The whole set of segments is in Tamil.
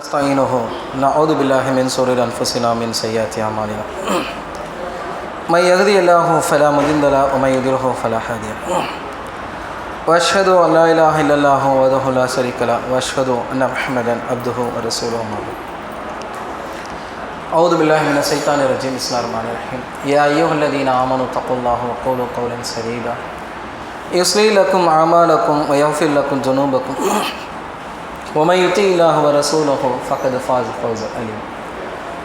نستعينه. نعوذ بالله من شرور أنفسنا من سيئات أعمالنا. من يهدي الله فلا مضل له ومن يضلل فلا هادي له. وأشهد أن لا إله إلا الله وحده لا شريك له وأشهد أن محمدا عبده ورسوله أعوذ بالله من الشيطان الرجيم. بسم الله الرحمن الرحيم. يا أيها الذين آمنوا اتقوا الله وقولوا قولا سديدا. يصلي لكم أعمالكم ويغفر لكم ذنوبكم. உமை யுத்தி இல்லாஹ் ரசூலஹோ ஃபகத் ஃபாஸ் ஃபவுஸ் அலி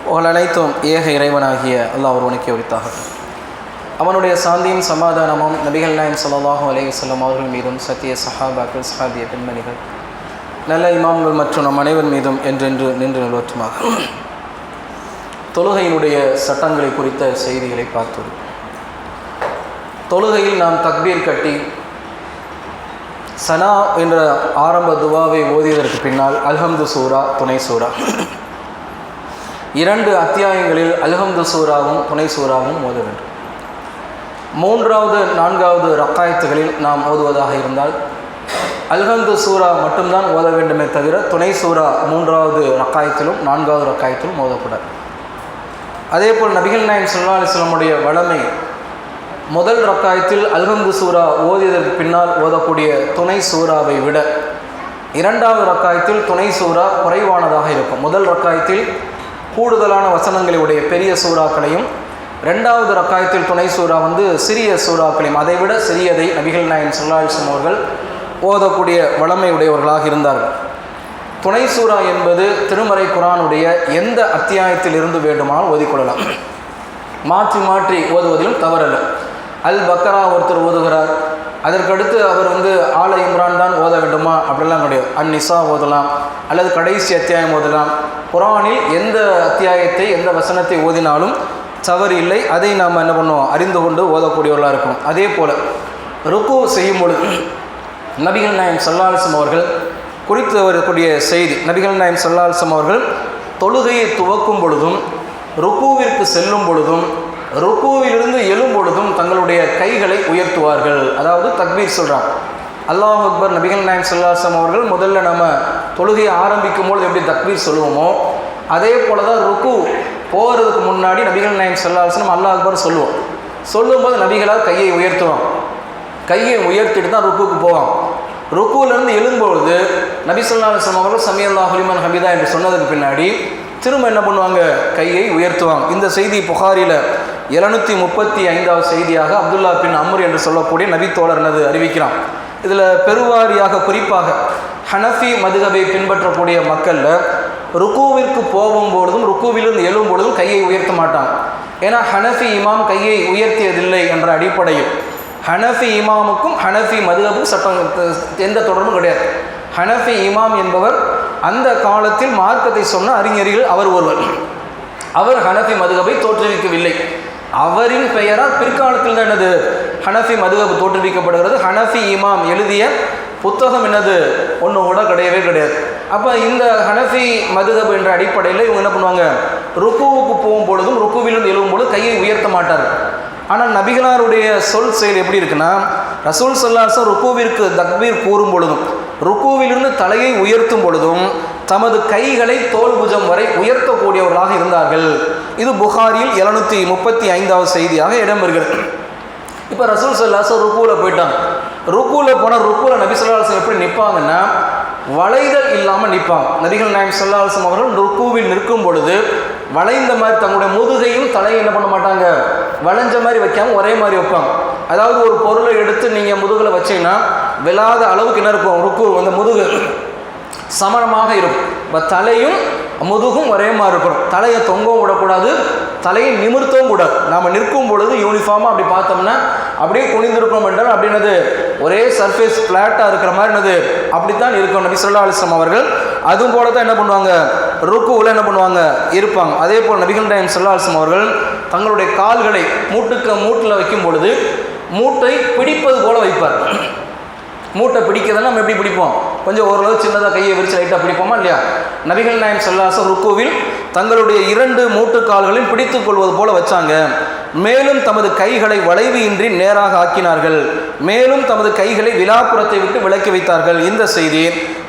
உங்கள் அனைத்தும் ஏக இறைவனாகிய அல்லாஹ் ஒருவனுக்கு உரித்தாகட்டும். அவனுடைய சாந்தியும் சமாதானமும் நபிகள் நாயம் சொல்லாஹு அலையுசல்லம் அவர்கள் மீதும் சத்திய சஹாபாக்கள் சஹாபிய பெண்மணிகள் நல்ல இமாம்கள் மற்றும் நம் அனைவர் மீதும் என்றென்று நின்று நிலவற்றுமாக. தொழுகையினுடைய சட்டங்களை குறித்த செய்திகளை பார்த்தோம் தொழுகையில் நாம் தக்பீர் கட்டி சனா என்ற ஆரம்ப துவாவை ஓதியதற்கு பின்னால் அல்ஹம்து சூரா துணை சூரா. இரண்டு அத்தியாயங்களில் அல்ஹம்து சூராவும் துணை சூராவும் ஓத வேண்டும். மூன்றாவது நான்காவது ரக்காயத்துகளில் நாம் ஓதுவதாக இருந்தால் அல்ஹந்து சூரா மட்டும்தான் ஓத வேண்டுமே தவிர துணை சூரா மூன்றாவது ரக்காயத்திலும் நான்காவது ரக்காயத்திலும் ஓதக்கூடாது. அதேபோல் நபிகள் நாயம் சொல்லா அலிஸ்லமுடைய வளமை முதல் ரக்காயத்தில் அல்ஹந்து சூரா ஓதியதற்கு பின்னால் ஓதக்கூடிய துணை சூறாவை விட இரண்டாவது ரக்காயத்தில் துணை சூறா குறைவானதாக இருக்கும். முதல் ரக்காயத்தில் கூடுதலான வசனங்களை உடைய பெரிய சூறாக்களையும் ரெண்டாவது ரக்காயத்தில் துணை சூறா வந்து சிறிய சூறாக்களையும் அதைவிட சிறியதை நபிகள் நாயன் சொல்லாலிசம் அவர்கள் ஓதக்கூடிய வளமையுடையவர்களாக இருந்தார்கள். துணை சூறா என்பது திருமறை குரானுடைய எந்த அத்தியாயத்தில் இருந்து வேண்டுமானால் ஓதிக்கொள்ளலாம். மாற்றி மாற்றி ஓதுவதிலும் தவறல்ல. அல் பக்கரா ஒருத்தர் ஓதுகிறார். அதற்கடுத்து அவர் வந்து ஆல இம்ரான் தான் ஓத வேண்டுமா? அப்படிலாம் கிடையாது. அன் நிசா ஓதலாம். அல்லது கடைசி அத்தியாயம் ஓதலாம். குரானில் எந்த அத்தியாயத்தை எந்த வசனத்தை ஓதினாலும் தவறு இல்லை. அதை நாம் என்ன பண்ணுவோம்? அறிந்து கொண்டு ஓதக்கூடியவர்களாக இருக்கும் அதே போல் ருக்கு செய்யும் பொழுது நபிகள் நாயம் சல்லால்சம் அவர்கள் குறித்து வரக்கூடிய செய்தி நபிகள் நாயம் சல்லால்சம் அவர்கள் தொழுகையை துவக்கும் பொழுதும் ருக்குவிற்கு செல்லும் பொழுதும் ருக்குவிலிருந்து எழும்பொழுதும் தங்களுடைய கைகளை உயர்த்துவார்கள். அதாவது தக்பீர் சொல்கிறான் அல்லாஹ் அக்பர் நபிகள் நாயம் சொல்லாசம் அவர்கள் முதல்ல நம்ம தொழுகையை ஆரம்பிக்கும் பொழுது எப்படி தக்பீர் சொல்லுவோமோ அதே போல தான் ருக்கு போகிறதுக்கு முன்னாடி நபிகள் நாயம் சொல்லாசனம் அல்லாஹ் அக்பர் சொல்லுவோம் சொல்லும்போது நபிகளால் கையை உயர்த்துவோம் கையை உயர்த்திட்டு தான் ருக்குக்கு போவான். ருக்குவிலிருந்து எழும்பொழுது நபி சொல்லா அலுவலம் அவர்கள் சமியல்லா ஹலிமன் ஹமீதா என்று சொன்னதுக்கு பின்னாடி திரும்ப என்ன பண்ணுவாங்க? கையை உயர்த்துவாங்க. இந்த செய்தி புகாரில் எழுநூற்றி முப்பத்தி ஐந்தாவது செய்தியாக அப்துல்லா பின் அம்ர் என்று சொல்லக்கூடிய நபி எனது அறிவிக்கிறான். இதில் பெருவாரியாக குறிப்பாக ஹனஃபி மதுகபை பின்பற்றக்கூடிய மக்களில் ருக்குவிற்கு போகும் பொழுதும் ருக்குவிலிருந்து எழும் பொழுதும் கையை உயர்த்த மாட்டாங்க ஏன்னா ஹனஃபி இமாம் கையை உயர்த்தியதில்லை என்ற அடிப்படையில். ஹனஃபி இமாமுக்கும் ஹனஃபி மதுகபும் சட்டம் எந்த தொடர்பும் கிடையாது. ஹனஃபி இமாம் என்பவர் அந்த காலத்தில் மார்க்கத்தை சொன்ன அறிஞர்கள் அவர் ஒருவர். அவர் ஹனஃபி மதுகபை தோற்றுவிக்கவில்லை. அவரின் பெயரால் பிற்காலத்தில் தான் என்னது? ஹனஃபி மதுகபு தோற்றுவிக்கப்படுகிறது. ஹனஃபி இமாம் எழுதிய புத்தகம் என்னது? ஒன்று கூட கிடையவே கிடையாது. அப்போ இந்த ஹனஃபி மதுகபு என்ற அடிப்படையில் இவங்க என்ன பண்ணுவாங்க? ருக்குவுக்கு போகும் பொழுதும் ருக்குவிலிருந்து எழுவும் பொழுது கையை உயர்த்த மாட்டார் ஆனால் நபிகளாருடைய சொல் செயல் எப்படி இருக்குன்னா ரசூல் சொல்லாசம் ருக்குவிற்கு தக்பீர் கூறும் பொழுதும் ருக்குவிலிருந்து தலையை உயர்த்தும் பொழுதும் தமது கைகளை தோல் புஜம் வரை உயர்த்தக்கூடியவர்களாக இருந்தார்கள். இது புகாரில் எழுநூற்றி முப்பத்தி ஐந்தாவது செய்தியாக இடம்பெறுகிறது. இப்போ ரசூல் சொல்லாசம் ருக்குவில் போயிட்டாங்க. ருக்குவில் போனால் ருக்குவில் நபி சொல்லாசம் எப்படி நிற்பாங்கன்னா வளைதல் இல்லாமல் நிற்பாங்க நபிகள் நாயம் சொல்லாசம் அவர்கள் ருக்குவில் நிற்கும் பொழுது வளைந்த மாதிரி தங்களுடைய முதுகையும் தலையை என்ன பண்ண மாட்டாங்க? வளைஞ்ச மாதிரி வைக்காமல் ஒரே மாதிரி வைப்பாங்க. அதாவது ஒரு பொருளை எடுத்து நீங்கள் முதுகில் வச்சீங்கன்னா விழாத அளவுக்கு என்ன இருக்கும்? ருக்கு அந்த முதுகு சமணமாக இருக்கும். இப்போ தலையும் முதுகும் ஒரே மாதிரி இருக்கணும். தலையை தொங்கவும் விடக்கூடாது தலையை நிமிர்த்தவும் கூடாது. நாம் நிற்கும் பொழுது யூனிஃபார்மாக அப்படி பார்த்தோம்னா அப்படியே குனிந்திருக்கணும் என்றால் அப்படின்னது ஒரே சர்ஃபேஸ் ஃப்ளாட்டாக இருக்கிற மாதிரி என்னது? அப்படித்தான் இருக்கும் நபி சொல்லா அலிஸ்லாம் அவர்கள். அதுவும் போல தான் என்ன பண்ணுவாங்க? ருக்குவில் என்ன பண்ணுவாங்க? இருப்பாங்க. அதே போல் நபிகள் டைம் சொல்லா அலிஸ்லாம் அவர்கள் தங்களுடைய கால்களை மூட்டுக்கு மூட்டில் வைக்கும் பொழுது மூட்டை பிடிப்பது போல வைப்பார் மூட்டை பிடிக்கிறதுனா நம்ம எப்படி பிடிப்போம்? கொஞ்சம் ஓரளவு சின்னதாக கையை விரிச்சு லைட்டாக பிடிப்போமா இல்லையா? நபிகள் நாயம் சொல்லாசம் ருக்குவில் தங்களுடைய இரண்டு மூட்டுக்கால்களையும் பிடித்து கொள்வது போல வச்சாங்க. மேலும் தமது கைகளை வளைவு இன்றி நேராக ஆக்கினார்கள். மேலும் தமது கைகளை விழாப்புறத்தை விட்டு விலக்கி வைத்தார்கள். இந்த செய்தி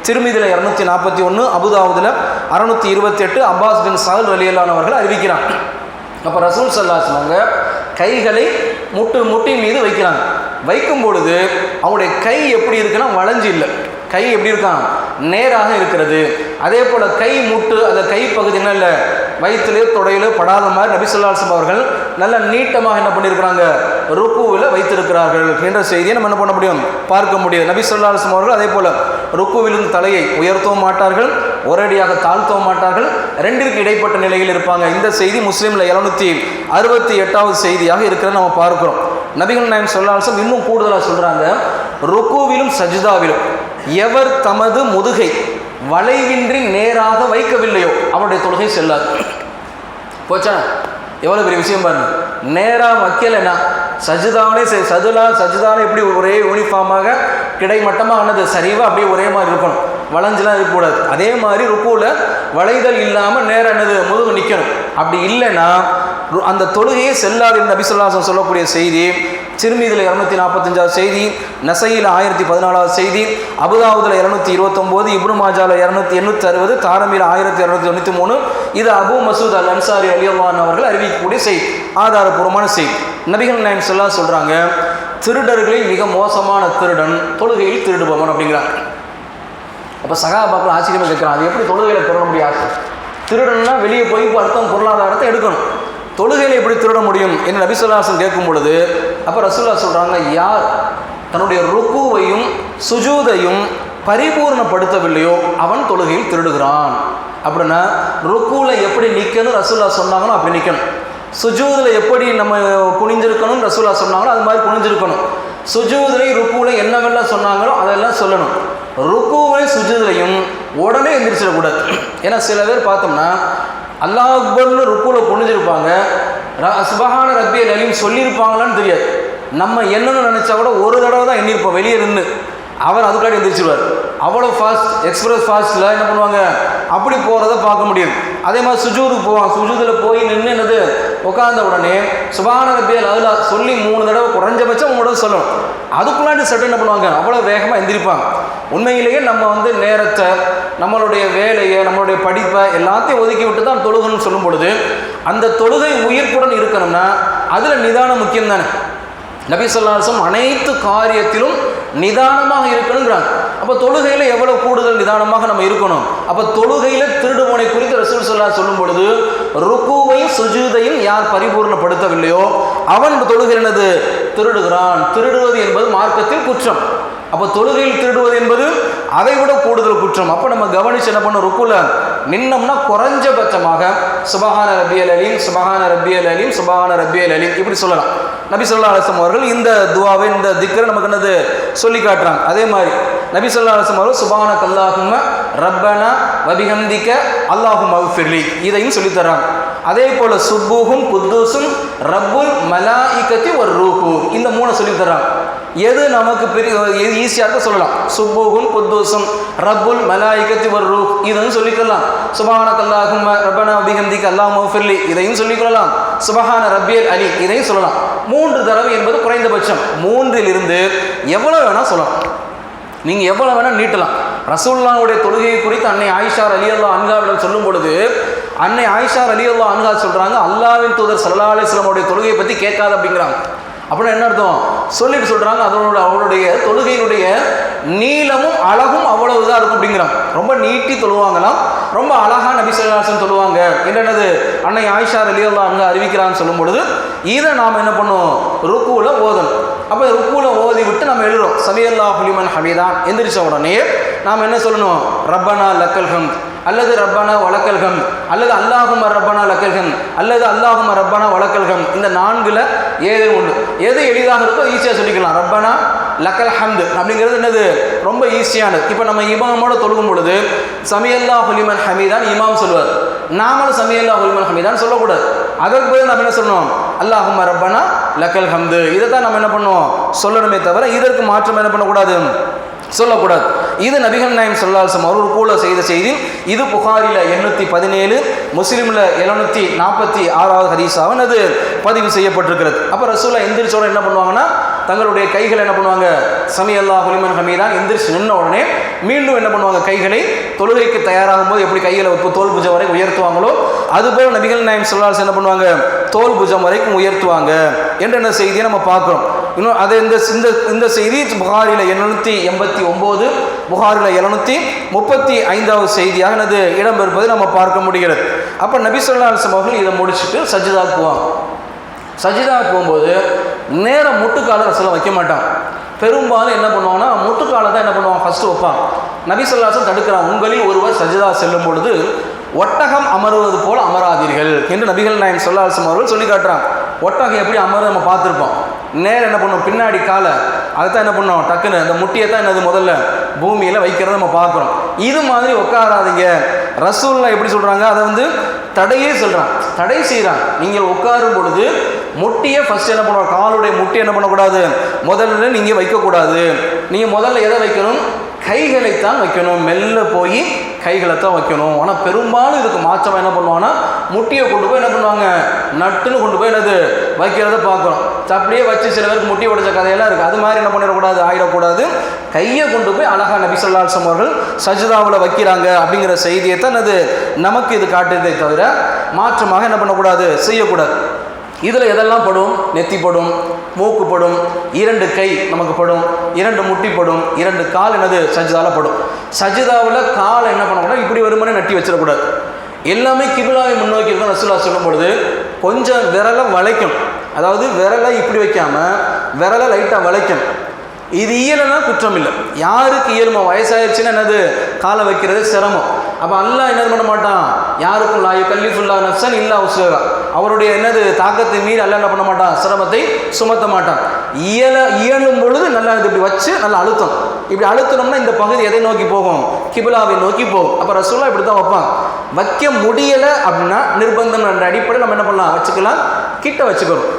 திருமிதில இரநூத்தி நாற்பத்தி ஒன்று அபுதாவுதில் அறுநூத்தி இருபத்தி எட்டு அப்பாஸ் பின் சால் வலியலானவர்கள் அறிவிக்கிறாங்க. அப்போ ரசூல் சல்லா சொன்னாங்க கைகளை முட்டு முட்டின் மீது வைக்கிறாங்க. வைக்கும் பொழுது அவனுடைய கை எப்படி இருக்குன்னா வளைஞ்சு இல்லை. கை எப்படி இருக்கான்? நேராக இருக்கிறது. அதே போல் கை முட்டு அந்த கை பகுதி என்ன இல்லை? வயிற்றுலையோ தொடையிலோ படாத மாதிரி நபிசுல்லாசம் அவர்கள் நல்ல நீட்டமாக என்ன பண்ணியிருக்கிறாங்க? ருக்குவில் வைத்திருக்கிறார்கள் என்ற செய்தியை நம்ம என்ன பண்ண முடியும்? பார்க்க முடியும். நபி சொல்லாசம் அவர்கள் அதே போல் ருக்குவிலிருந்து தலையை உயர்த்தவும் மாட்டார்கள் ஒரேடியாக தாழ்த்தவும் மாட்டார்கள். ரெண்டிற்கு இடைப்பட்ட நிலையில் இருப்பாங்க. இந்த செய்தி முஸ்லீமில் இரநூத்தி அறுபத்தி எட்டாவது செய்தியாக இருக்கிறத நம்ம பார்க்குறோம். நபிகள் நாயம் சொல்லாசம் இன்னும் கூடுதலாக சொல்கிறாங்க ருக்குவிலும் சஜிதாவிலும். எவர் தமது முதுகை வளைவின்றி நேராக வைக்கவில்லையோ அவருடைய தொழுகை செல்லாது. போச்சா? எவ்வளோ பெரிய விஷயம் பாருங்க. நேராக வைக்கலைன்னா சஜிதானே சதுலா சஜிதானே எப்படி ஒரே யூனிஃபார்மாக கிடைமட்டமாக ஆனது சரிவாக அப்படியே ஒரே மாதிரி இருக்கணும். வளைஞ்செலாம் இருக்கக்கூடாது அதே மாதிரி ருக்குவில் வளைதல் இல்லாமல் நேரம் என்னது முதுகு நிற்கணும் அப்படி இல்லைன்னா அந்த தொழுகையே செல்லாது என்று நபிசுல்லாசன் சொல்லக்கூடிய செய்தி சிறுமீதில் இரநூத்தி நாற்பத்தஞ்சாவது செய்தி நசையில் ஆயிரத்தி பதினாலாவது செய்தி அபுதாவுதில் இரநூத்தி இருபத்தொம்போது இப்ரு மாஜாவில் இரநூத்தி எண்ணூற்றி அறுபது தாரமியில் ஆயிரத்தி இரநூத்தி தொண்ணூற்றி மூணு இது அபு மசூத் அல் அன்சாரி அலியல்லான் அவர்கள் அறிவிக்கக்கூடிய செய்தி ஆதாரபூர்வமான செய்தி. நபிகள் நாயம் சொல்லா சொல்கிறாங்க திருடர்களில் மிக மோசமான திருடன் தொழுகையில் திருடுபவன் அப்படிங்கிறாங்க. அப்போ சகாபாக்கள் ஆச்சரியமாக கேட்குறான் அது எப்படி தொழுகையில் திருட முடியாது? திருடன்னா வெளியே போய் அர்த்தம் பொருளாதாரத்தை எடுக்கணும். தொழுகையில் எப்படி திருட முடியும் என்று நபிசுல்லாசன் கேட்கும் பொழுது அப்போ ரசூல்லா சொல்கிறாங்க யார் தன்னுடைய ருக்குவையும் சுஜூதையும் பரிபூர்ணப்படுத்தவில்லையோ அவன் தொழுகையில் திருடுகிறான். அப்படின்னா ருக்குவில் எப்படி நிற்கணும் ரசூல்லா சொன்னாங்களோ அப்படி நிற்கணும் சுஜூதில் எப்படி நம்ம குனிஞ்சிருக்கணும் ரசூல்லா சொன்னாங்களோ அது மாதிரி குனிஞ்சிருக்கணும். சுஜூதிலையும் ருக்குவில் என்னவெல்லாம் சொன்னாங்களோ அதெல்லாம் சொல்லணும். ருக்குவையும் சுஜூதிலையும் உடனே எந்திரிச்சிடக்கூடாது. ஏன்னா சில பேர் பார்த்தோம்னா அல்லாஹ் அக்பர்னு ருக்குவில் புனிஞ்சிருப்பாங்க சுபஹான ரப்பியல் அலிம் சொல்லியிருப்பாங்களான்னு தெரியாது. நம்ம என்னன்னு நினச்சா கூட ஒரு தடவை தான் எண்ணிருப்போம் வெளியே நின்று அவர் அதுக்காடி எந்திரிச்சிருவார். அவ்வளோ ஃபாஸ்ட் எக்ஸ்பிரஸ் ஃபாஸ்ட்டில் என்ன பண்ணுவாங்க? அப்படி போகிறத பார்க்க முடியும் அதே மாதிரி சுஜூருக்கு போவாங்க சுஜூதில் போய் நின்று என்னது? உட்கார்ந்த உடனே சுபான பேர் அதில் சொல்லி மூணு தடவை குறைஞ்சபட்சம் உங்களோட சொல்லணும் அதுக்குள்ளாடி சட்டம் என்ன பண்ணுவாங்க? அவ்வளோ வேகமாக எந்திரிப்பாங்க. உண்மையிலேயே நம்ம வந்து நேரத்தை நம்மளுடைய வேலையை நம்மளுடைய படிப்பை எல்லாத்தையும் ஒதுக்கி விட்டு தான் தொழுகணும்னு சொல்லும் பொழுது அந்த தொழுகை உயிர்ப்புடன் இருக்கணும்னா அதில் நிதானம் முக்கியம் தானே நபி சொல்லாசம் அனைத்து காரியத்திலும் நிதானமாக இருக்கணுங்கிறாங்க. அப்போ தொழுகையில் எவ்வளோ கூடுதல் நிதானமாக நம்ம இருக்கணும்? அப்போ தொழுகையில் திருடுபோனை குறித்து ரசூல் சொல்லா சொல்லும் பொழுது ருக்குவையும் சுஜூதையும் யார் பரிபூர்ணப்படுத்தவில்லையோ அவன் தொழுகை என்னது? திருடுகிறான். திருடுவது என்பது மார்க்கத்தில் குற்றம். அப்போ தொழுகையில் திருடுவது என்பது அதை விட கூடுதல் குற்றம். அப்போ நம்ம கவனிச்சு என்ன பண்ண ருக்குல நின்னோம்னா குறைஞ்சபட்சமாக சுபஹான ரபியல் அலீம் சுபஹான ரபியல் அலீம் சுபஹான ரபியல் அலீம். இப்படி சொல்லலாம். நபி சொல்லா அலசம் அவர்கள் இந்த துவாவை இந்த திக்கரை நமக்கு என்னது? சொல்லி காட்டுறாங்க. அதே மாதிரி நபி சொல்லா அலிஸ்லம் அவர்கள் சுபான கல்லாஹும ரப்பனா வபிஹந்திக்க அல்லாஹும் அவுஃபிர்லி இதையும் சொல்லித் அதே போல சுப்புகும் குத்தூசும் ரப்புல் மலாயிக்கத்தி ஒரு ரூஹு. இந்த மூணை சொல்லித் எது நமக்கு பெரிய எது ஈஸியாக சொல்லலாம். சுப்புகும் குத்தூசும் ரப்புல் மலாயிக்கத்தி ஒரு ரூஹ். இதையும் சொல்லிக்கலாம் சுபான கல்லாஹும் ரப்பனா வபிஹந்திக்க அல்லாஹும் அவுஃபிர்லி இதையும் சொல்லிக்கொள்ளலாம் சுபஹான ரப்பியல் அலி. இதையும் சொல்லலாம். மூன்று தடவை என்பது குறைந்தபட்சம். மூன்றிலிருந்து எவ்வளோ வேணால் சொல்லலாம். நீங்கள் எவ்வளோ வேணால் நீட்டலாம். ரசூல்லாவுடைய தொழுகையை குறித்து அன்னை ஆயிஷார் அலி அல்லா அன்காவிடம் சொல்லும் பொழுது அன்னை ஆயிஷார் அலி அல்லா அன்கா சொல்கிறாங்க அல்லாவின் தூதர் சல்லா அலிஸ்லாமுடைய தொழுகையை பற்றி கேட்காது அப்படிங்கிறாங்க. அப்படின்னா என்ன அர்த்தம்? சொல்லிட்டு சொல்கிறாங்க அதனோட அவளுடைய தொழுகையினுடைய நீளமும் அழகும் அவ்வளவு இதாக இருக்கும் அப்படிங்கிறாங்க. ரொம்ப நீட்டி தொழுவாங்களாம் ரொம்ப அழகாக நபி சொல்லாசன் என்னென்னது? அன்னை ஆயிஷா அலி அல்லா அன்கா அறிவிக்கிறான்னு சொல்லும் பொழுது இதை நாம் என்ன பண்ணுவோம்? ருக்குவில் ஓதணும். அப்போ ருக்குவில் ஓதி விட்டு நம்ம எழுதுறோம். சமியல்லா ஹுலிமன் ஹமீதான் எந்திரிச்ச உடனே நாம் என்ன சொல்லணும்? ரப்பனா லக்கல்ஹம் அல்லது ரப்பனா வழக்கல்கம் அல்லது அல்லாஹும ரப்பனா லக்கல் ஹம் அல்லது அல்லாஹும ரப்பனா வழக்கல்கம் இந்த நான்குல ஏது ஒன்று எது எளிதாக இருக்கோ ஈஸியாக சொல்லிக்கலாம். ரப்பனா லக்கல் ஹம்து அப்படிங்கிறது என்னது? ரொம்ப ஈஸியானது. இப்போ நம்ம இமாமோட தொழுகும் பொழுது சமியல்லா ஹுலிமன் ஹமீதான் இமாம் சொல்லுவார். நாமளும் சமியல்லா ஹுலிமன் ஹமீதான் சொல்லக்கூடாது. அதற்கு நம்ம என்ன சொல்லணும்? அல்லாஹும் ரப்பனா லக்கல் ஹம்து. இதை தான் நம்ம என்ன பண்ணுவோம்? சொல்லணுமே தவிர இதற்கு மாற்றம் என்ன பண்ணக்கூடாது? சொல்லக்கூடாது. இது நபிகள் நாயம் சொல்லாசம் அவர்கள் கூட செய்த செய்தி இது புகாரில் எண்ணூற்றி பதினேழு முஸ்லீமில் எழுநூற்றி நாற்பத்தி ஆறாவது ஹதீஸாவும் அது பதிவு செய்யப்பட்டிருக்கிறது. அப்போ ரசூலா எந்திரிச்சோட என்ன பண்ணுவாங்கன்னா தங்களுடைய கைகளை என்ன பண்ணுவாங்க? சமி அல்லா ஹுலிமன் ஹமீதான் எந்திரிச்சு நின்ன உடனே மீண்டும் என்ன பண்ணுவாங்க? கைகளை தொழுகைக்கு தயாராகும் போது எப்படி கைகளை தோல் புஜம் வரைக்கும் உயர்த்துவாங்களோ அதுபோல் நபிகள் நாயம் சொல்லாஸ் என்ன பண்ணுவாங்க? தோல் புஜம் வரைக்கும் உயர்த்துவாங்க. என்ற என்ன செய்தியை நம்ம பார்க்குறோம். இன்னும் அது இந்த இந்த இந்த செய்தி புகாரில் எழுநூற்றி எண்பத்தி ஒம்பது புகாரில் எழுநூற்றி முப்பத்தி ஐந்தாவது செய்தியாக எனது இடம்பெறுப்பதை நம்ம பார்க்க முடிகிறது. அப்போ நபி சொல்லா அவர்கள் இதை முடிச்சுட்டு சஜிதா போவாங்க. சஜிதா போகும்போது நேரம் முட்டுக்கால ரசலம் வைக்க மாட்டான். பெரும்பாலும் என்ன பண்ணுவான்னா முட்டுக்காலை தான் என்ன பண்ணுவான்? ஃபஸ்ட்டு வைப்பான். நபி சொல்லாசம் தடுக்கிறான். உங்களில் ஒருவர் சஜிதா செல்லும் பொழுது ஒட்டகம் அமருவது போல் அமராதீர்கள் என்று நபிகள் நாயம் சொல்லாசம் அவர்கள் சொல்லி காட்டுறான் ஒட்டகம் எப்படி அமர நம்ம பார்த்துருப்போம். நேரம் என்ன பண்ணும் பின்னாடி காலை அதை தான் என்ன பண்ணோம் டக்குன்னு அந்த முட்டியை தான் என்னது முதல்ல? பூமியில் வைக்கிறத நம்ம பார்க்குறோம். இது மாதிரி உட்காராதீங்க. ரசூல்லாம் எப்படி சொல்கிறாங்க அதை வந்து தடையே சொல்கிறான் தடை செய்கிறான் நீங்கள் உட்காரும் பொழுது முட்டியை ஃபஸ்ட் என்ன பண்ணுவோம் காலுடைய முட்டி என்ன பண்ணக்கூடாது? முதல்ல நீங்கள் வைக்கக்கூடாது. நீங்கள் முதல்ல எதை வைக்கணும்? கைகளைத்தான் வைக்கணும். மெல்ல போய் கைகளை தான் வைக்கணும். ஆனால் பெரும்பாலும் இதுக்கு மாற்றமாக என்ன பண்ணுவாங்கன்னா முட்டியை கொண்டு போய் என்ன பண்ணுவாங்க? நட்டுன்னு கொண்டு போய் என்னது? வைக்கிறத பார்க்குறோம் அப்படியே வச்சு சில பேருக்கு முட்டி உடைச்ச கதையெல்லாம் இருக்குது அது மாதிரி என்ன பண்ணிடக்கூடாது? ஆகிடக்கூடாது கையை கொண்டு போய் அழகா நபி சொல்லாசம் அவர்கள் சஜிதாவில் வைக்கிறாங்க அப்படிங்கிற செய்தியை தான் அது நமக்கு இது காட்டுறதே தவிர மாற்றமாக என்ன பண்ணக்கூடாது? செய்யக்கூடாது. இதில் எதெல்லாம் படும்? நெத்தி படும் மூக்கு படும் இரண்டு கை நமக்கு படும் இரண்டு முட்டி படும் இரண்டு கால் என்னது? சஜிதாவில் படும். சஜிதாவில் கால் என்ன பண்ணக்கூடாது இப்படி வருமானே நட்டி வச்சிடக்கூடாது. எல்லாமே கிபிலாவை முன்னோக்கி இருக்கும் ரசூலா சொல்லும் பொழுது கொஞ்சம் விரலை வளைக்கும் அதாவது விரலை இப்படி வைக்காமல் விரலை லைட்டாக வளைக்கும் இது இயலுனா குற்றம் இல்லை யாருக்கு இயலுமோ? வயசாயிருச்சுன்னா என்னது? காலை வைக்கிறது சிரமம். அப்போ அல்லா என்ன பண்ண மாட்டான்? யாருக்கும் லாயு கல்லிஃபுல்லா நப்சன் இல்லா உஸ்லகா அவருடைய என்னது? தாக்கத்தை மீறி அல்ல என்ன பண்ண மாட்டான்? சிரமத்தை சுமத்த மாட்டான். இயல இயலும் பொழுது நல்லா இது இப்படி வச்சு நல்லா அழுத்தம். இப்படி அழுத்தணும்னா இந்த பகுதி எதை நோக்கி போகும்? கிபிலாவை நோக்கி போகும். அப்போ ரசூலா இப்படி தான் வைப்பான். வைக்க முடியலை அப்படின்னா நிர்பந்தம் என்ற அடிப்படையில் நம்ம என்ன பண்ணலாம்? வச்சுக்கலாம். கிட்ட வச்சுக்கிறோம்.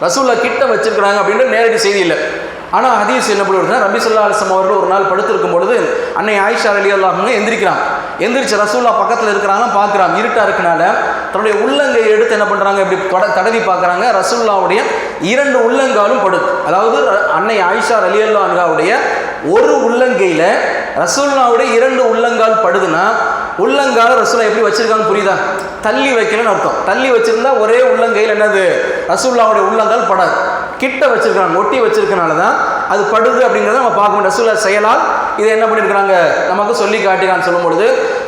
ரசூல்லா கிட்ட வச்சுருக்கிறாங்க அப்படின்ற நேரடி செய்தி இல்லை. ஆனால் ஹதீஸ் என்ன பண்ணுறதுனா ரபி சொல்லா அலிஸ்லாம் அவர்கள் ஒரு நாள் படுத்திருக்கும் பொழுது அன்னை ஆயிஷா அலி அல்லாஹங்க எந்திரிக்கிறான். எந்திரிச்சு ரசூல்லா பக்கத்தில் இருக்கிறாங்க பார்க்குறான். இருட்டாக இருக்கனால தன்னுடைய உள்ளங்கையை எடுத்து என்ன பண்ணுறாங்க இப்படி தொட தடவி பார்க்குறாங்க. ரசூல்லாவுடைய இரண்டு உள்ளங்காலும் படுது அதாவது அன்னை ஆயிஷா அலி அல்லாஹாவுடைய ஒரு உள்ளங்கையில் ரசூல்லாவுடைய இரண்டு உள்ளங்கால் படுதுன்னா உள்ளங்கால ரசூலா எப்படி வச்சிருக்காங்கன்னு புரியுதா? தள்ளி வைக்கலன்னு அர்த்தம். தள்ளி வச்சிருந்தா ஒரே உள்ளங்கையில் என்னது? ரசூல்லாவுடைய உள்ளங்கால் படாது. கிட்ட வச்சிருக்காங்க ஒட்டி வச்சிருக்கனால தான் அது படுது அப்படிங்கிறத நம்ம பார்க்க முடியும் ரசூலா செயலால் இதை என்ன பண்ணியிருக்கிறாங்க? நமக்கு சொல்லி காட்டுகிறான்னு சொல்லும் பொழுது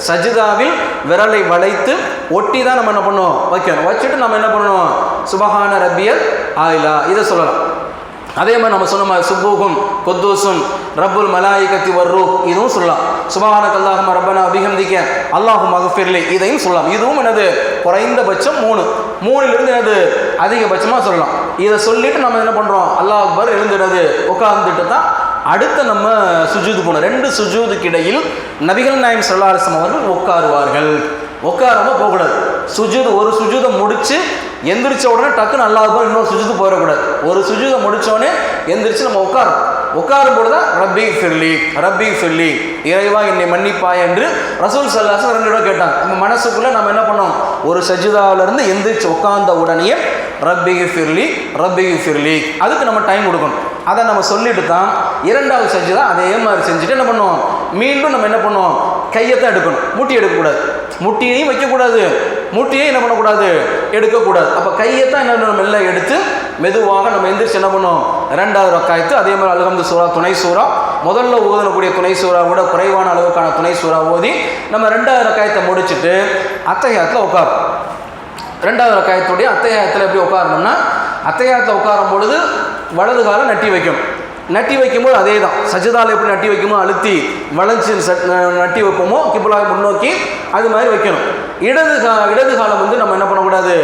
சஜிதாவில் விரலை வளைத்து ஒட்டி தான் நம்ம என்ன பண்ணுவோம்? வைக்கணும். வச்சுட்டு நம்ம என்ன பண்ணணும்? சுபஹான ரப்பியல் ஆயிலா. இதை சொல்லலாம். அதே மாதிரி நம்ம சொன்ன மாதிரி சுபூகும் கொத்தூசும் ரப்புல் மலாயிகத்தி வர்ரு இதுவும் சொல்லலாம். சுபஹானக் அல்லாஹும் ரப்பனா அபிஹம்திக்க அல்லாஹும் மகஃபிர்லி இதையும் சொல்லலாம். இதுவும் எனது குறைந்தபட்சம் மூணு. மூணுலேருந்து எனது அதிகபட்சமாக சொல்லலாம். இதை சொல்லிட்டு நம்ம என்ன பண்ணுறோம் அல்லாஹ் அக்பர் எழுந்துடுறது. உட்கார்ந்துட்டு தான் அடுத்த நம்ம சுஜூது போனோம் ரெண்டு சுஜூதுக்கு இடையில் நபிகள் நாயம் சல்லாஹம் அவர்கள் உட்காருவார்கள். உட்காராமல் போகக்கூடாது. சுஜூது ஒரு சுஜூதை முடிச்சு எந்திரிச்ச உடனே டக்குன்னு அல்லாஹ் அக்பர் இன்னொரு சுஜூது போயிடக்கூடாது. ஒரு சுஜூதை முடித்தோடனே எந்திரிச்சு நம்ம உட்காரும் உட்காரும் பொழுது தான் ரப்பி ஃபிர்லி ரப்பி ஃபிர்லி இறைவா என்னை மன்னிப்பா என்று ரசூல் சல்லாஸ் ரெண்டு இடம் கேட்டாங்க. நம்ம மனசுக்குள்ளே நம்ம என்ன பண்ணோம் ஒரு சஜிதாவிலேருந்து எந்திரிச்சு உட்கார்ந்த உடனே ரப்பி ஃபிர்லி ரப்பி ஃபிர்லி அதுக்கு நம்ம டைம் கொடுக்கணும். அதை நம்ம சொல்லிட்டு தான் இரண்டாவது சஜிதா அதே மாதிரி செஞ்சுட்டு என்ன பண்ணுவோம்? மீண்டும் நம்ம என்ன பண்ணுவோம்? கையை தான் எடுக்கணும். முட்டி எடுக்கக்கூடாது. முட்டியையும் வைக்கக்கூடாது. மூட்டையே என்ன பண்ணக்கூடாது? எடுக்கக்கூடாது. அப்போ கையை தான் என்ன பண்ணணும்? மெல்ல எடுத்து மெதுவாக நம்ம எந்திரிச்சு என்ன பண்ணுவோம் ரெண்டாவது ரக்காயத்து அதே மாதிரி அல்ஹம்து சூறா துணை சூறா முதல்ல ஓதனக்கூடிய துணை சூறா விட குறைவான அளவுக்கான துணை சூறா ஓதி நம்ம ரெண்டாவது ரக்காயத்தை முடிச்சுட்டு அத்தையாத்தில் உட்காரும் ரெண்டாவது ரக்காயத்துடைய அத்தையாயத்தில் எப்படி உட்காரணும்னா அத்தையாயத்தில் உட்காரும் பொழுது வலது காலம் நட்டி வைக்கும். நட்டி வைக்கும்போது அதே தான் சஜிதாவில் எப்படி நட்டி வைக்குமோ அழுத்தி வளைஞ்சு நட்டி வைப்போமோ கிப்புலா முன்னோக்கி அது மாதிரி வைக்கணும். இடது கா இடது காலம் வந்து நம்ம என்ன பண்ணக்கூடாது?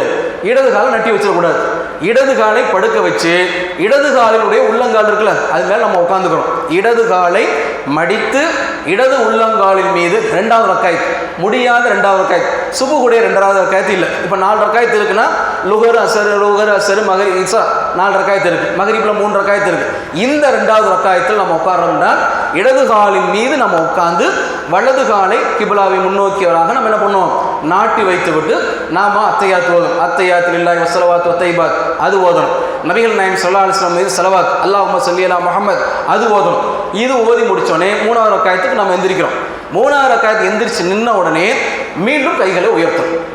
இடது காலம் நட்டி வச்சிடக்கூடாது. இடது காலை படுக்க வச்சு இடது காலினுடைய உள்ளங்கால் இருக்குல்ல அது மேலே நம்ம உட்காந்துக்கிறோம் இடது காலை மடித்து இடது உள்ளங்காலின் மீது ரெண்டாவது ரக்காயத் முடியாத ரெண்டாவது ரக்காயத் சுபுகுடைய ரெண்டாவது ரக்காயத்து இல்லை. இப்போ நாலு ரக்காயத்து இருக்குன்னா லுகர் அசர் லுகர் அசர் மகரி இசா நாலு ரக்காயத்து இருக்குது மகரிப்பில் மூணு ரக்காயத்து இருக்குது இந்த ரெண்டாவது ரக்காயத்தில் நம்ம உட்கார்றோம்னா இடது காலின் மீது நம்ம உட்காந்து வலது காலை கிபிலாவை முன்னோக்கியவராக நம்ம என்ன பண்ணுவோம்? நாட்டி வைத்து விட்டு நாம அத்தையாத் ஓதும் அத்தையாத்தில் இல்லாய் வசலவாத் ஒத்தைபாத் அது ஓதணும். நபிகள் நாயம் சல்லா அலுவலாம் மீது செலவாத் அல்லாஹ் சொல்லி முகமது அது ஓதணும். இது ஓதி முடித்தோடனே மூணாவது காயத்துக்கு நம்ம எந்திரிக்கிறோம். மூணாவது காயத்துக்கு எந்திரிச்சு நின்ன உடனே மீண்டும் கைகளை உயர்த்தணும்.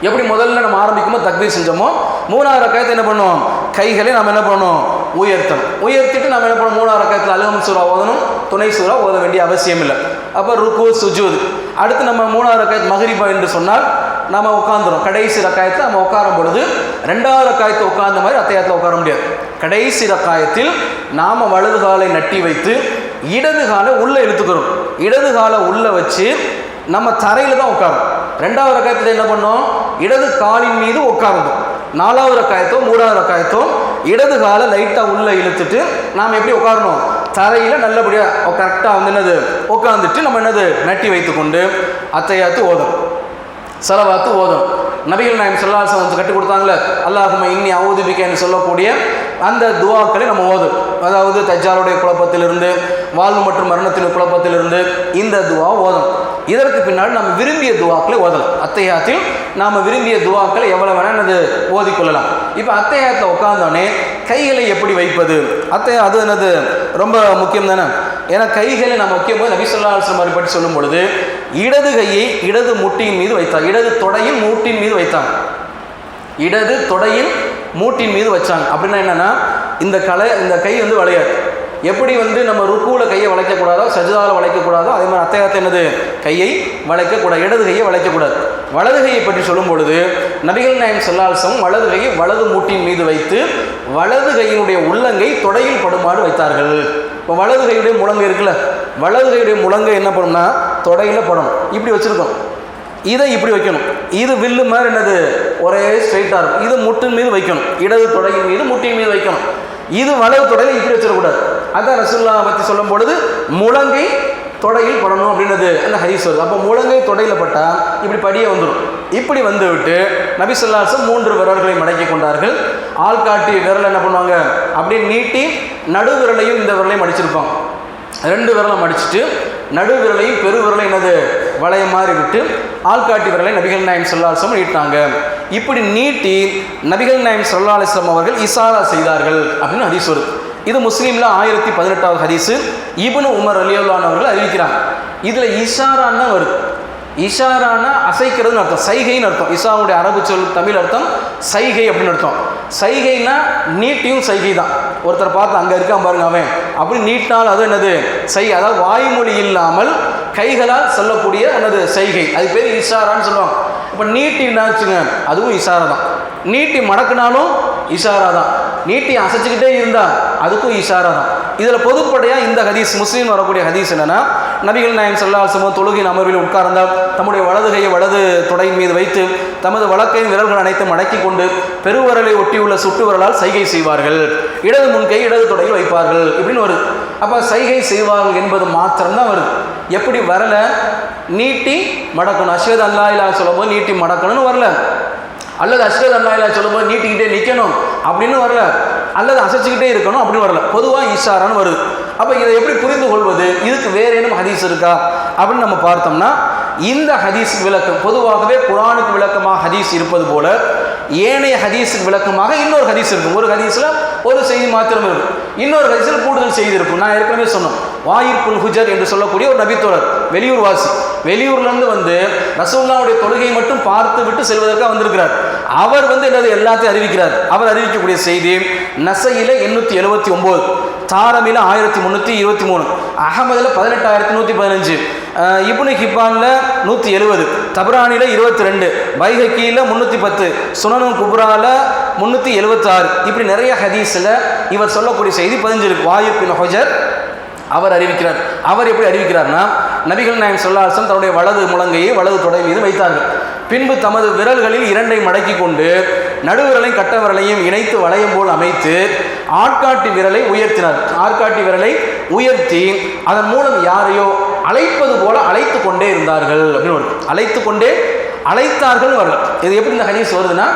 எப்படி முதல்ல நம்ம ஆரம்பிக்குமோ தக்பீர் செஞ்சோமோ மூணாவது ரக்காயத்தை என்ன பண்ணுவோம்? கைகளை நம்ம என்ன பண்ணணும் உயர்த்தணும். உயர்த்திட்டு நம்ம என்ன பண்ணுவோம்? மூணாவது ரக்காயத்தில் அலுவலம் சூறா ஓதணும். துணை சூறா ஓத வேண்டிய அவசியம் இல்லை அப்போ ருக்கு சுஜூத். அடுத்து நம்ம மூணாவது ரக்காயத் மகரிபா என்று சொன்னால் நம்ம உட்காந்துரும் கடைசி ரக்காயத்தை நம்ம உட்காரும் பொழுது ரெண்டாவது ரக்காயத்தை உட்கார்ந்த மாதிரி அத்தையத்தில் உட்கார முடியாது. கடைசி ரக்காயத்தில் நாம் வலது காலை நட்டி வைத்து இடது காலை உள்ளே இழுத்துக்கிறோம். இடது காலை உள்ளே வச்சு நம்ம தரையில் தான் உட்காரும். ரெண்டாவது ரக்காயத்தில் என்ன பண்ணோம்? இடது காலின் மீது உட்கார்ந்தோம். நாலாவது ரக்காயத்தோ மூணாவது ரக்காயத்தோ இடது காலை லைட்டாக உள்ளே இழுத்துட்டு நாம் எப்படி உட்காரணும்? தரையில் நல்லபடியாக கரெக்டாக வந்து என்னது உட்காந்துட்டு நம்ம என்னது நட்டி வைத்துக்கொண்டு அத்தையாத்து ஓதும். செலவாத்து ஓதும். நபிகள் நாயம் சொல்லாசம் வந்து கற்றுக் கொடுத்தாங்களே அல்லாஹும இன்னி அவுதுபிக்கன்னு சொல்லக்கூடிய அந்த துவாக்களை நம்ம ஓதும். அதாவது தஜ்ஜாலுடைய குழப்பத்திலிருந்து வாழ்வு மற்றும் மரணத்தின் குழப்பத்திலிருந்து இந்த துவா ஓதும். இதற்கு பின்னால் நம்ம விரும்பிய துவாக்களை ஓதலாம். அத்தையாத்தில் நாம் விரும்பிய துவாக்களை எவ்வளோ வேணால் அது ஓதிக்கொள்ளலாம் இப்போ அத்தையாத்தில் உட்காந்தோடனே கைகளை எப்படி வைப்பது? அத்தை அது என்னது? ரொம்ப முக்கியம் தானே? ஏன்னா கைகளை நம்ம வைக்கும் போது நபி சொல்லா அலுவலம் பற்றி சொல்லும் பொழுது இடது கையை இடது முட்டியின் மீது வைத்தார். இடது தொடையின் மூட்டின் மீது வைத்தாங்க இடது தொடையின் மூட்டின் மீது வச்சாங்க. அப்படின்னா என்னென்னா இந்த கலை இந்த கை வந்து வளையாது. எப்படி வந்து நம்ம ருக்குவில் கையை வளைக்கக்கூடாதோ சஜிதாவில் வளைக்கக்கூடாதோ அதே மாதிரி அத்தையாத்த என்னது? கையை வளைக்கக்கூடாது இடது கையை வளைக்கக்கூடாது. வலது கையை பற்றி சொல்லும் பொழுது நபிகள் நாயம் சொல்லால்சம் வலது கையை வலது மூட்டின் மீது வைத்து வலது கையினுடைய உள்ளங்கை தொடையில் படுமாறு வைத்தார்கள். இப்போ வலது கையுடைய முழங்கை இருக்குல்ல வலது கையுடைய முழங்கை என்ன பண்ணும்னா தொடையில் படணும் இப்படி வச்சுருக்கோம். இதை இப்படி வைக்கணும். இது வில்லு மாதிரி என்னது? ஒரே ஸ்ட்ரைட்டாக இருக்கும். இது முட்டின் மீது வைக்கணும். இடது தொடையின் மீது முட்டின் மீது வைக்கணும். இது வலது தொடையில் இப்படி வச்சிடக்கூடாது. அதான் ரசுல்லா பற்றி சொல்லும் பொழுது முழங்கை தொடையில் படணும் அப்படின்னது அந்த ஹதீஸ் வருது. அப்போ முழங்கை தொடையில் பட்டால் இப்படி படியே வந்துடும் இப்படி வந்து விட்டு நபி சொல்லாசம் மூன்று விரல்களை மடக்கி கொண்டார்கள். ஆள்காட்டி விரல் என்ன பண்ணுவாங்க? அப்படியே நீட்டி நடு விரலையும் இந்த விரலையும் மடிச்சிருப்பாங்க ரெண்டு விரலை மடிச்சுட்டு நடு விரலையும் பெரு விரலை என்னது? வளைய மாறி விட்டு ஆள்காட்டி விரலை நபிகள் நாயம் சொல்லாசம் நீட்டினாங்க. இப்படி நீட்டி நபிகள் நாயம் சொல்லாலிஸ்லாம் அவர்கள் இசாரா செய்தார்கள் அப்படின்னு ஹதீஸ் வருது. இது முஸ்லீமில் ஆயிரத்தி பதினெட்டாவது ஹதீஸு. இபனு உமர் அலியுல்லான் அவர்கள் அறிவிக்கிறாங்க. இதில் இஷாரான்னு வருது. இஷாரானா அசைக்கிறதுன்னு அர்த்தம். சைகைன்னு அர்த்தம். இஷாவுடைய அரபு சொல் தமிழ் அர்த்தம். சைகை அப்படின்னு அர்த்தம். சைகைனா நீட்டியும் சைகை தான் ஒருத்தர் பார்த்து அங்கே இருக்கான் பாருங்க அவன். அப்படி நீட்டினால் அது என்னது? சை அதாவது வாய்மொழி இல்லாமல் கைகளால் சொல்லக்கூடிய என்னது? சைகை. அது பேர் இஷாரான்னு சொல்லுவாங்க. இப்போ நீட்டினாச்சுங்க அதுவும் இஷாரா தான் நீட்டி மடக்குனாலும் இஷாரா தான் நீட்டி அசைச்சிக்கிட்டே இருந்தா அதுக்கும் இஷாரா தான். இதில் பொதுப்படையாக இந்த ஹதீஸ் முஸ்லீம் வரக்கூடிய ஹதீஸ் என்னன்னா நபிகள் நாயம் சல்லாசமோ தொழுகின் அமர்வில் உட்கார்ந்தால் தம்முடைய வலது கையை வலது தொடையின் மீது வைத்து தமது வழக்கையும் விரல்கள் அனைத்தும் அடக்கி கொண்டு பெருவரலை ஒட்டியுள்ள சுட்டு விரலால் சைகை செய்வார்கள். இடது முன்கை இடது தொடையில் வைப்பார்கள் இப்படின்னு வருது. அப்போ சைகை செய்வார்கள் என்பது மாத்திரம்தான் வருது. எப்படி வரல? நீட்டி மடக்கணும். அஸ்வத் அல்லா இல்லா சொல்லும்போது நீட்டி மடக்கணும்னு வரல. அல்லது அஸ்வத் அல்லா சொல்லும்போது நீட்டிக்கிட்டே நிற்கணும் அப்படின்னு வரல. அல்லது அசைச்சிக்கிட்டே இருக்கணும் அப்படின்னு வரல. பொதுவாக ஈஷாரான்னு வருது. அப்போ இதை எப்படி புரிந்து கொள்வது இதுக்கு வேற ஏனும் ஹதீஸ் இருக்கா? அப்படின்னு நம்ம பார்த்தோம்னா இந்த ஹதீஸ் விளக்கம் பொதுவாகவே குரானுக்கு விளக்கமாக ஹதீஸ் இருப்பது போல ஏனைய ஹதீஸுக்கு விளக்கமாக இன்னொரு ஹதீஸ் இருக்கும். ஒரு ஹதீஸில் ஒரு செய்தி மாத்திரம் இருக்கும் இன்னொரு ஹதீஸில் கூடுதல் செய்தி இருக்கும். நான் ஏற்கனவே சொன்னோம் வாயிற்புல் ஹுஜர் என்று சொல்லக்கூடிய ஒரு நபித்தோழர் வெளியூர் வாசி வெளியூர்லேருந்து வந்து ரசூல்லாவுடைய தொழுகையை மட்டும் பார்த்து விட்டு செல்வதற்காக வந்திருக்கிறார். அவர் வந்து என்னது? எல்லாத்தையும் அறிவிக்கிறார். அவர் அறிவிக்கக்கூடிய செய்தி நசையில் எண்ணூற்றி எழுபத்தி ஒம்பது தாரமில ஆயிரத்தி முந்நூற்றி இருபத்தி மூணு அகமதில் பதினெட்டாயிரத்தி நூற்றி பதினஞ்சு இப்னு ஹிப்பானில் நூற்றி எழுபது தபரானியில் இருபத்தி ரெண்டு பைஹக்கியில் முந்நூற்றி பத்து சுனனு குபுரால முந்நூற்றி எழுபத்தாறு இப்படி நிறைய ஹதீஸில் இவர் சொல்லக்கூடிய செய்தி பதிஞ்சிருக்கு. வாயு ஹொஜர் அவர் அறிவிக்கிறார். அவர் எப்படி அறிவிக்கிறார்னா நபிகள் நாயம் சொல்லாசன் தன்னுடைய வலது முழங்கையை வலது தொடை மீது வைத்தார்கள். பின்பு தமது விரல்களில் இரண்டை மடக்கி கொண்டு நடுவிரலையும் கட்ட விரலையும் இணைத்து வளையம் போல் அமைத்து ஆட்காட்டி விரலை உயர்த்தினார். ஆட்காட்டி விரலை உயர்த்தி அதன் மூலம் யாரையோ அழைப்பது போல அழைத்து கொண்டே இருந்தார்கள் அப்படின்னு வருது அழைத்து கொண்டே அழைத்தார்கள் வரல இது எப்படி இந்த ஹதீஸ் வருதுன்னா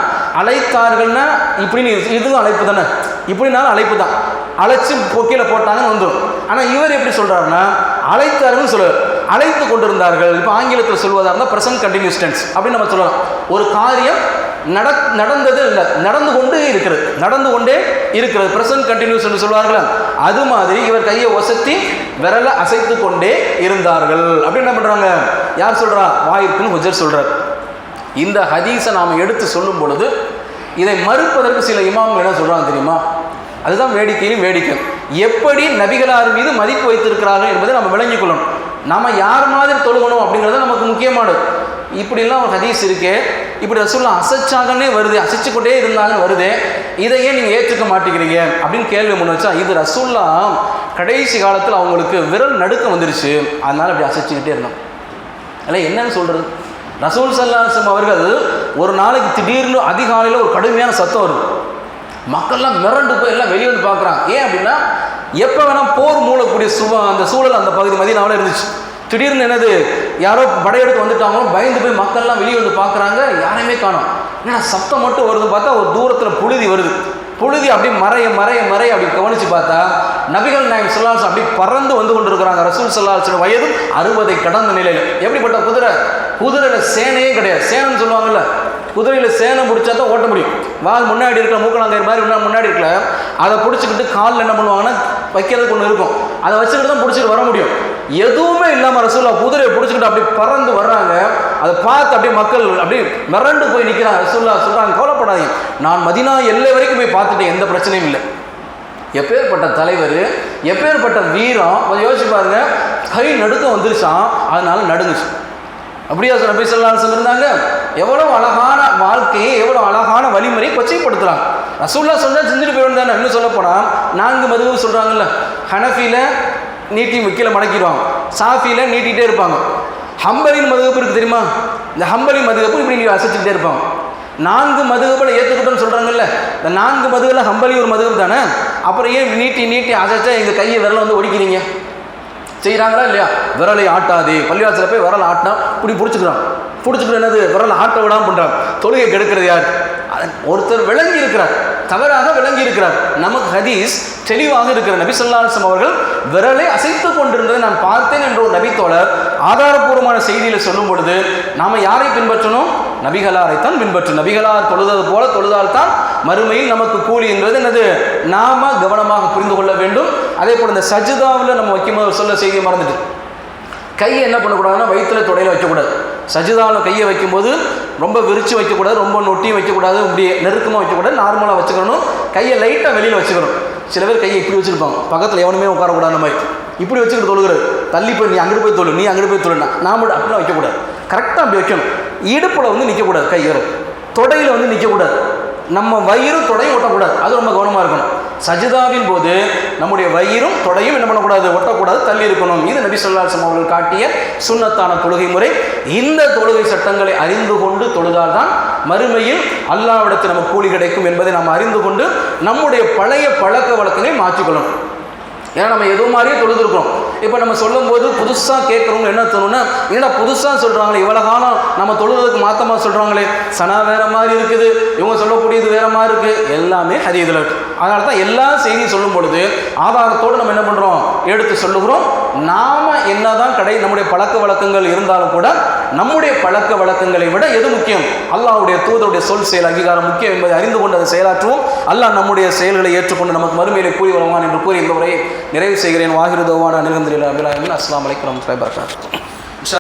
அழைத்தார்கள்னா இப்படின்னு இதுவும் அழைப்பு தானே? இப்படினாலும் அழைப்பு தான். அழைச்சி பொக்கியில் போட்டாங்கன்னு வந்துடும். ஆனால் இவர் எப்படி சொல்கிறாருன்னா அழைத்தார்கள்னு சொல்லுவார் அழைத்து கொண்டிருந்தார்கள். இப்போ ஆங்கிலத்தில் சொல்வதாக இருந்தால் ப்ரெசன்ட் கண்டினியூஸ் டென்ஸ் அப்படின்னு நம்ம சொல்லலாம். ஒரு காரியம் நட நடந்தது இல்லை நடந்து கொண்டே இருக்கிறது. நடந்து கொண்டே இருக்கிறது. ப்ரெசன்ட் கண்டினியூஸ் என்று சொல்வார்கள். அது மாதிரி இவர் கையை ஒசத்தி விரலை அசைத்து கொண்டே இருந்தார்கள். அப்படின்னு என்ன பண்ணுறாங்க யார் சொல்கிறா வாயிற்குன்னு ஹுஜர் சொல்கிறார் இந்த ஹதீஸை நாம் எடுத்து சொல்லும் பொழுது இதை மறுப்பதற்கு சில இமாம்கள் என்ன சொல்கிறாங்க தெரியுமா? அதுதான் வேடிக்கையும் வேடிக்கை. எப்படி நபிகளார் மீது மதிப்பு வைத்திருக்கிறார்கள் என்பதை நம்ம விளங்கிக் கொள்ளணும். நம்ம யார் மாதிரி தொழுகணும் அப்படிங்கிறது நமக்கு முக்கியமானது. இப்படிலாம் ஒரு ஹதீஸ் இருக்கே. இப்படி ரசூல்லா அசைச்சாங்கன்னே வருது. அசைச்சு கொண்டே இருந்தாங்கன்னு வருது. இதை ஏன் நீங்கள் ஏற்றுக்க மாட்டேங்கிறீங்க அப்படின்னு கேள்வி முன் வச்சா இது ரசூல்லா கடைசி காலத்தில் அவங்களுக்கு விரல் நடுக்கம் வந்துருச்சு. அதனால் அப்படி அசைச்சுக்கிட்டே இருந்தோம் இல்லை என்னன்னு சொல்கிறது ரசூல் சல்லாசம் அவர்கள் ஒரு நாளைக்கு திடீர்னு அதிகாலையில் ஒரு கடுமையான சத்தம் வருது. மக்கள்லாம் மிரண்டு போய் எல்லாம் வெளியே வந்து பார்க்குறாங்க. ஏன் அப்படின்னா எப்போ வேணால் போர் மூலக்கூடிய சுவ அந்த சூழல் அந்த பகுதி மதியனாவில் இருந்துச்சு. திடீர்னு என்னது யாரோ படையெடுத்து வந்துட்டாங்களோ பயந்து போய் மக்கள்லாம் வெளியே வந்து பார்க்குறாங்க யாரையுமே காணோம். ஏன்னா சத்தம் மட்டும் வருதுன்னு பார்த்தா ஒரு தூரத்தில் புழுதி வருது. புழுதி அப்படி மறைய மறைய மறைய அப்படி கவனித்து பார்த்தா நபிகள் நாயகம் சொல்லாஸ் அப்படி பறந்து வந்து கொண்டிருக்கிறாங்க. ரசூல் சொல்லாசோட வயதும் அறுபதை கடந்த நிலையில். எப்படிப்பட்ட குதிரை? குதிரையில் சேனையே கிடையாது. சேனன்னு சொல்லுவாங்கல்ல குதிரையில் சேனை பிடிச்சா தான் ஓட்ட முடியும். வால் முன்னாடி இருக்கிற மூக்கலாங்கயிறு மாதிரி முன்னா- முன்னாடி இருக்கல. அதை பிடிச்சிக்கிட்டு காலில் என்ன பண்ணுவாங்கன்னா வைக்கிறதுக்கு ஒன்று இருக்கும். அதை வச்சுக்கிட்டு தான் பிடிச்சிட்டு வர முடியும். எதுவுமே இல்லாமல் ரசூல்லா குதிரையை பிடிச்சிக்கிட்டு அப்படி பறந்து வர்றாங்க. அதை பார்த்து அப்படியே மக்கள் அப்படியே மிரண்டு போய் நிற்கிறாங்க ரசூல்லா சொல்கிறாங்க கவலைப்படாதீங்க. நான் மதினா எல்லை வரைக்கும் போய் பார்த்துட்டேன் எந்த பிரச்சனையும் இல்லை. எப்பேற்பட்ட தலைவர் எப்பேற்பட்ட வீரம் கொஞ்சம் யோசிச்சு பாருங்க. கை நடுக்கம் வந்துருச்சான் அதனால நடுங்குச்சு. அப்படியா நபி சொல்லலாம் சொல்லியிருந்தாங்க எவ்வளோ அழகான வாழ்க்கையை எவ்வளோ அழகான வழிமுறை கொச்சைப்படுத்துகிறாங்க ரசூல்லா சொன்னா செஞ்சுட்டு போயிடும் தானே. இன்னும் சொல்ல நான்கு மதுவும் சொல்கிறாங்கல்ல ஹனஃபியில் நீட்டி கீழே மடக்கிடுவாங்க. சாஃபியில் நீட்டிகிட்டே இருப்பாங்க. ஹம்பலின் மதுகப்பு இருக்குது தெரியுமா? இந்த ஹம்பலி மதுகப்பு இப்படி நீ அசைச்சிக்கிட்டே இருப்பாங்க. நான்கு மதுகப்பில் ஏற்றுக்கிட்டோன்னு சொல்கிறாங்கல்ல இந்த நான்கு மதுவில் ஹம்பலி ஒரு மதுகப்பு தானே? அப்புறம் ஏன் நீட்டி நீட்டி அசைச்சா எங்கள் கையை விரல வந்து ஒடிக்கிறீங்க? செய்கிறாங்களா இல்லையா? விரலை ஆட்டாதே. பள்ளிவாசலில் போய் விரல் ஆட்டினா இப்படி பிடிச்சிக்கிறான். பிடிச்சிட்டு என்னது? விரல் ஆட்ட விடாம பண்ணுறான் தொழுகை கெடுக்கிறது யார்? ஒருத்தர் விளங்கி இருக்கிறார். தவறாக விளங்கி இருக்கிறார். நமக்கு ஹதீஸ் தெளிவாக இருக்கிற நபி சொல்லாசம் அவர்கள் விரலை அசைத்து கொண்டிருந்ததை நான் பார்த்தேன் என்ற ஒரு நபித்தோழர் ஆதாரபூர்வமான செய்தியில் சொல்லும் பொழுது நாம் யாரை பின்பற்றணும்? நபிகளாரை தான் பின்பற்றும் நபிகளார் தொழுதது போல தொழுதால் தான் மறுமையில் நமக்கு கூலி என்பது என்னது? நாம கவனமாக புரிந்து கொள்ள வேண்டும். அதே போல் இந்த சஜிதாவில் நம்ம வைக்கும்போது சொல்ல செய்தியை மறந்துட்டு கையை என்ன பண்ணக்கூடாதுன்னா வயிற்றுல தொடையில் வைக்கக்கூடாது. சஜிதாவில் கையை வைக்கும்போது ரொம்ப விரிச்சு வைக்கக்கூடாது ரொம்ப நொட்டியும் வைக்கக்கூடாது இப்படி நெருக்கமாக வைக்கக்கூடாது நார்மலாக வச்சுக்கணும். கையை லைட்டாக வெளியில் வச்சுக்கணும். சில பேர் கையை இப்படி வச்சுருப்பாங்க. பக்கத்தில் எவனுமே உட்காரக்கூடாது அந்த மாதிரி. இப்படி வச்சுக்கிட்டு தொழுகிறது. தள்ளி போய் நீ அங்கிட்டு போய் தொழு நீ அங்கிட்டு போய் தொழுனா நான் மட்டும் அப்படிலாம் வைக்கக்கூடாது. கரெக்டாக அப்படி வைக்கணும். இடுப்பில் வந்து நிற்கக்கூடாது கை விரல் தொடையில் வந்து நிற்கக்கூடாது நம்ம வயிறும் தொடையும் ஒட்டக்கூடாது. அது ரொம்ப கவனமாக இருக்கணும். சஜிதாவின் போது நம்முடைய வயிறும் தொடையும் என்ன பண்ணக்கூடாது? ஒட்டக்கூடாது தள்ளி இருக்கணும். இது நபி சொல்லாசம் அவர்கள் காட்டிய சுண்ணத்தான தொழுகை முறை. இந்த தொழுகை சட்டங்களை அறிந்து கொண்டு தொழுதால் தான் மறுமையில் அல்லாவிடத்தில் நமக்கு கூலி கிடைக்கும் என்பதை நாம் அறிந்து கொண்டு நம்முடைய பழைய பழக்க வழக்கங்களை மாற்றிக்கொள்ளணும். ஏன்னா நம்ம எது மாதிரியே தொழுதுருக்கோம் இப்போ நம்ம சொல்லும்போது புதுசாக கேட்குறவங்க என்ன தோணுன்னா என்னடா புதுசாக சொல்கிறாங்களே இவ்வளோ காலம் நம்ம தொழுதுக்கு மாற்றமாக சொல்கிறாங்களே சனா வேற மாதிரி இருக்குது இவங்க சொல்லக்கூடியது வேற மாதிரி இருக்குது எல்லாமே ஹதீதில் இருக்கு. அதனால தான் எல்லா செய்தியும் சொல்லும் பொழுது ஆதாரத்தோடு நம்ம என்ன பண்ணுறோம் எடுத்து சொல்லுகிறோம். நாம் என்ன தான் கடை நம்முடைய பழக்க வழக்கங்கள் இருந்தாலும் கூட நம்முடைய பழக்க வழக்கங்களை விட எது முக்கியம்? அல்லாஹ்வுடைய தூதருடைய சொல் செயல் அங்கீகாரம் முக்கியம் என்பதை அறிந்து கொண்டு அதை செயலாற்றுவோம். அல்லாஹ் நம்முடைய செயல்களை ஏற்றுக்கொண்டு நமக்கு மறுமையிலே கூறி வருவான் என்று கூறி இந்த உரையை நிறைவு செய்கிறேன். வாகிருதவான நிகழ்ந்திரில் அபிலாமின் அஸ்லாம் வலைக்கம் வரமத்துல்லாஹி வபரகாத்துஹு.